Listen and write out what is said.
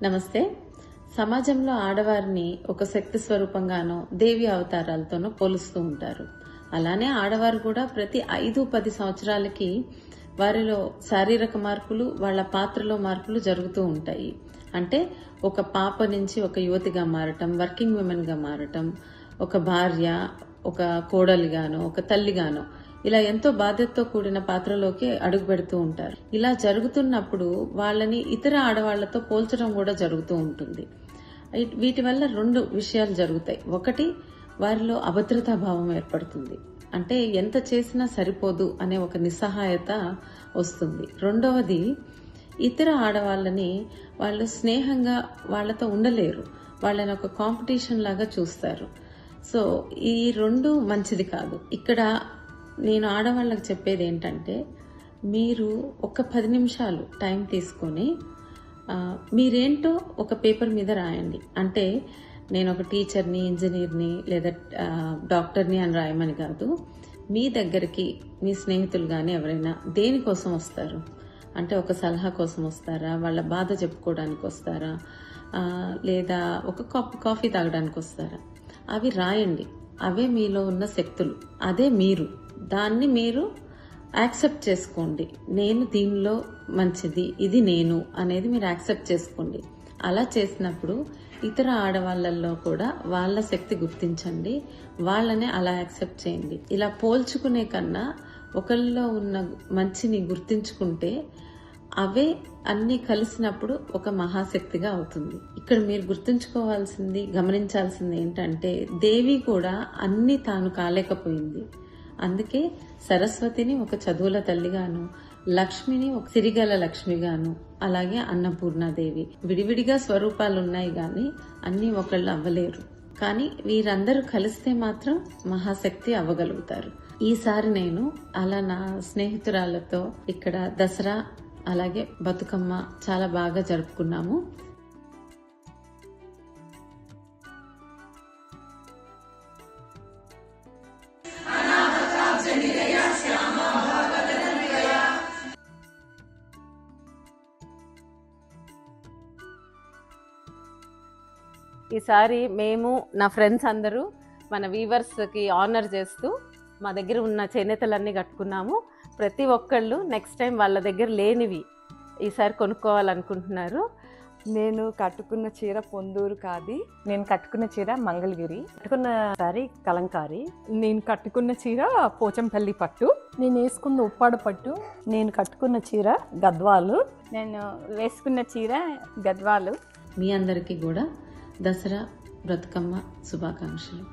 నమస్తే. సమాజంలో ఆడవారిని ఒక శక్తి స్వరూపంగానో దేవి అవతారాలతోనో పోలుస్తూ ఉంటారు. అలానే ఆడవారు కూడా ప్రతి ఐదు పది సంవత్సరాలకి వారిలో శారీరక మార్పులు వాళ్ళ పాత్రలో మార్పులు జరుగుతూ ఉంటాయి. అంటే ఒక పాప నుంచి ఒక యువతిగా మారటం వర్కింగ్ ఉమెన్గా మారటం ఒక భార్య ఒక కోడలిగానో ఒక తల్లిగానో ఇలా ఎంతో బాధ్యతతో కూడిన పాత్రలోకి అడుగు పెడుతూ ఉంటారు. ఇలా జరుగుతున్నప్పుడు వాళ్ళని ఇతర ఆడవాళ్ళతో పోల్చడం కూడా జరుగుతూ ఉంటుంది. వీటి వల్ల రెండు విషయాలు జరుగుతాయి. ఒకటి వారిలో అభద్రతా భావం ఏర్పడుతుంది. అంటే ఎంత చేసినా సరిపోదు అనే ఒక నిస్సహాయత వస్తుంది. రెండవది ఇతర ఆడవాళ్ళని వాళ్ళు స్నేహంగా వాళ్ళతో ఉండలేరు. వాళ్ళని ఒక కాంపిటీషన్ లాగా చూస్తారు. సో ఈ రెండు మంచిది కాదు. ఇక్కడ నేను ఆడవాళ్ళకి చెప్పేది ఏంటంటే మీరు ఒక పది నిమిషాలు టైం తీసుకొని మీరేంటో ఒక పేపర్ మీద రాయండి. అంటే నేను ఒక టీచర్ని ఇంజనీర్ని లేదా డాక్టర్ని అని రాయమని కాదు. మీ దగ్గరికి మీ స్నేహితులు కానీ ఎవరైనా దేనికోసం వస్తారు? అంటే ఒక సలహా కోసం వస్తారా? వాళ్ళ బాధ చెప్పుకోవడానికి వస్తారా? లేదా ఒక కప్ కాఫీ తాగడానికి వస్తారా? అవి రాయండి. అవే మీలో ఉన్న శక్తులు. అదే మీరు. దాన్ని మీరు యాక్సెప్ట్ చేసుకోండి. నేను దీనిలో మంచిది ఇది నేను అనేది మీరు యాక్సెప్ట్ చేసుకోండి. అలా చేసినప్పుడు ఇతర ఆడవాళ్ళల్లో కూడా వాళ్ళ శక్తి గుర్తించండి. వాళ్ళని అలా యాక్సెప్ట్ చేయండి. ఇలా పోల్చుకునే కన్నా ఒకళ్ళలో ఉన్న మంచిని గుర్తించుకుంటే అవే అన్నీ కలిసినప్పుడు ఒక మహాశక్తిగా అవుతుంది. ఇక్కడ మీరు గుర్తుంచుకోవాల్సింది గమనించాల్సింది ఏంటంటే దేవి కూడా అన్ని తాను కాలేకపోయింది. అందుకే సరస్వతిని ఒక చదువుల తల్లిగాను లక్ష్మిని ఒక సిరిగల లక్ష్మిగాను అలాగే అన్నపూర్ణాదేవి. విడివిడిగా స్వరూపాలు ఉన్నాయి గాని అన్ని ఒకళ్ళు అవ్వలేరు. కానీ వీరందరూ కలిస్తే మాత్రం మహాశక్తి అవ్వగలుగుతారు. ఈసారి నేను అలా నా స్నేహితురాలతో ఇక్కడ దసరా అలాగే బతుకమ్మ చాలా బాగా జరుపుకున్నాము. ఈసారి మేము నా ఫ్రెండ్స్ అందరూ మన వీవర్స్కి ఆనర్ చేస్తూ మా దగ్గర ఉన్న చేనేతలన్నీ కట్టుకున్నాము. ప్రతి ఒక్కళ్ళు నెక్స్ట్ టైం వాళ్ళ దగ్గర లేనివి ఈసారి కొనుక్కోవాలనుకుంటున్నారు. నేను కట్టుకున్న చీర పొందూరు కాది. నేను కట్టుకున్న చీర మంగళగిరి. కట్టుకున్న సారీ కలంకారి. నేను కట్టుకున్న చీర పోచంపల్లి పట్టు. నేను వేసుకుంది ఉప్పాడ పట్టు. నేను కట్టుకున్న చీర గద్వాలు. నేను వేసుకున్న చీర గద్వాలు. మీ అందరికీ కూడా దసరా బ్రతుకమ్మ శుభాకాంక్షలు.